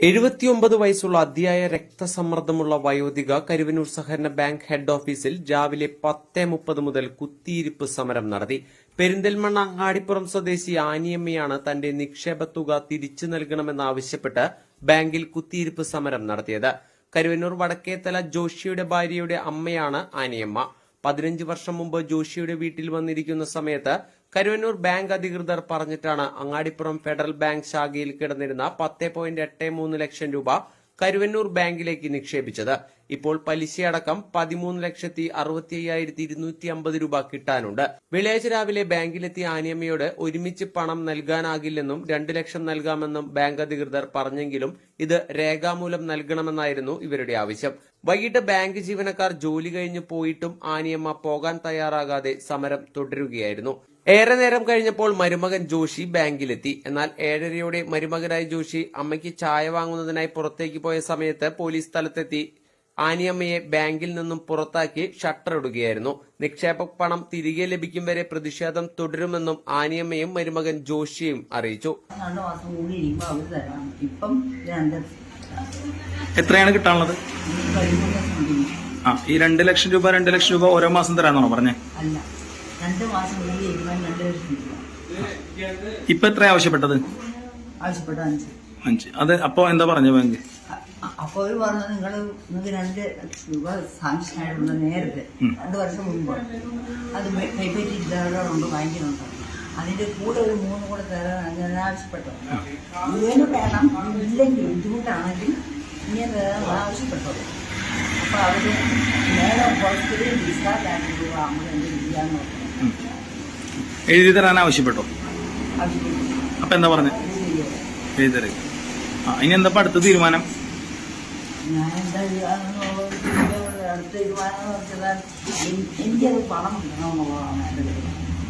എഴുപത്തിയൊമ്പത് വയസ്സുള്ള അതിയായ രക്തസമ്മർദ്ദമുള്ള വയോധിക കരുവന്നൂർ സഹകരണ ബാങ്ക് ഹെഡ് ഓഫീസിൽ രാവിലെ പത്ത് മുപ്പത് മുതൽ കുത്തിയിരിപ്പ് സമരം നടത്തി. പെരിന്തൽമണ്ണ അങ്ങാടിപ്പുറം സ്വദേശി ആനിയമ്മയാണ് തന്റെ നിക്ഷേപ തുക തിരിച്ചു നൽകണമെന്നാവശ്യപ്പെട്ട് ബാങ്കിൽ കുത്തിയിരിപ്പ് സമരം നടത്തിയത്. കരുവന്നൂർ വടക്കേത്തല ജോഷിയുടെ ഭാര്യയുടെ അമ്മയാണ് ആനിയമ്മ. പതിനഞ്ച് വർഷം മുമ്പ് ജോഷിയുടെ വീട്ടിൽ വന്നിരിക്കുന്ന സമയത്ത് കരുവന്നൂർ ബാങ്ക് അധികൃതർ പറഞ്ഞിട്ടാണ് അങ്ങാടിപ്പുറം ഫെഡറൽ ബാങ്ക് ശാഖയിൽ കിടന്നിരുന്ന പത്ത് ലക്ഷം രൂപ കരുവന്നൂർ ബാങ്കിലേക്ക് നിക്ഷേപിച്ചത്. ഇപ്പോൾ പലിശയടക്കം പതിമൂന്ന് ലക്ഷത്തി അറുപത്തി അയ്യായിരത്തി ഇരുന്നൂറ്റി അമ്പത് രൂപ കിട്ടാനുണ്ട്. വെള്ളിയാഴ്ച രാവിലെ ബാങ്കിലെത്തിയ ആനിയമ്മയോട് ഒരുമിച്ച് പണം നൽകാനാകില്ലെന്നും രണ്ടു ലക്ഷം നൽകാമെന്നും ബാങ്ക് അധികൃതർ പറഞ്ഞെങ്കിലും ഇത് രേഖാമൂലം നൽകണമെന്നായിരുന്നു ഇവരുടെ ആവശ്യം. വൈകിട്ട് ബാങ്ക് ജീവനക്കാർ ജോലി കഴിഞ്ഞു പോയിട്ടും ആനിയമ്മ പോകാൻ തയ്യാറാകാതെ സമരം തുടരുകയായിരുന്നു. ഏറെ നേരം കഴിഞ്ഞപ്പോൾ മരുമകൻ ജോഷി ബാങ്കിലെത്തി. എന്നാൽ ഏഴരയോടെ മരുമകനായ ജോഷി അമ്മയ്ക്ക് ചായ വാങ്ങുന്നതിനായി പുറത്തേക്ക് പോയ സമയത്ത് പോലീസ് സ്ഥലത്തെത്തി. ആനിയമ്മയെ ബാങ്കിൽ നിന്നും പുറത്താക്കി ഷട്ടർ ഇടുകയായിരുന്നു. നിക്ഷേപ പണം തിരികെ ലഭിക്കും വരെ പ്രതിഷേധം തുടരുമെന്നും ആനിയമ്മയും മരുമകൻ ജോഷിയും അറിയിച്ചു. രണ്ട് കൂടി ഇരിക്കുമ്പോൾ അവർ തരാം ഇപ്പം രണ്ട് എത്രയാണ് കിട്ടാനുള്ളത്? ആ ഈ രണ്ട് ലക്ഷം രൂപ രണ്ട് ലക്ഷം രൂപ ഓരോ മാസം തരാന്നാണോ പറഞ്ഞേ? അല്ല. രണ്ട് മാസം ഇപ്പൊ എത്ര ആവശ്യപ്പെട്ടത്? ആവശ്യപ്പെട്ട അഞ്ച്. അഞ്ച്. അത് അപ്പൊ എന്താ പറഞ്ഞ ബാങ്ക് അപ്പൊ അവർ പറഞ്ഞു നിങ്ങൾ നിങ്ങൾക്ക് രണ്ട് രൂപ സാങ്ഷൻ നേരത്തെ രണ്ട് വർഷം മുമ്പ് അത് കൈപ്പറ്റി ഇല്ലാതുണ്ട് ബാങ്കിനുണ്ട് അതിന്റെ കൂടെ ഒരു മൂന്ന് കൂടെ തരാൻ ഞാൻ ആവശ്യപ്പെട്ടത് ഇതിന് വേണം ഇല്ലെങ്കിൽ ബുദ്ധിമുട്ടാണെങ്കിൽ ഇങ്ങനെ തരാൻ ആവശ്യപ്പെട്ടത് അപ്പോൾ അവർ നേരെ ഹോസ്പിറ്റലിൽ ഡിസ്ചാർജ് ആക്കി നമ്മൾ എന്ത് പറഞ്ഞു എഴുതി തരാൻ ആവശ്യപ്പെട്ടോ. അപ്പൊ എന്താ പറഞ്ഞ? എഴുതി തരും ആ ഇനി എന്താ അടുത്ത തീരുമാനം? എനിക്കത് പണം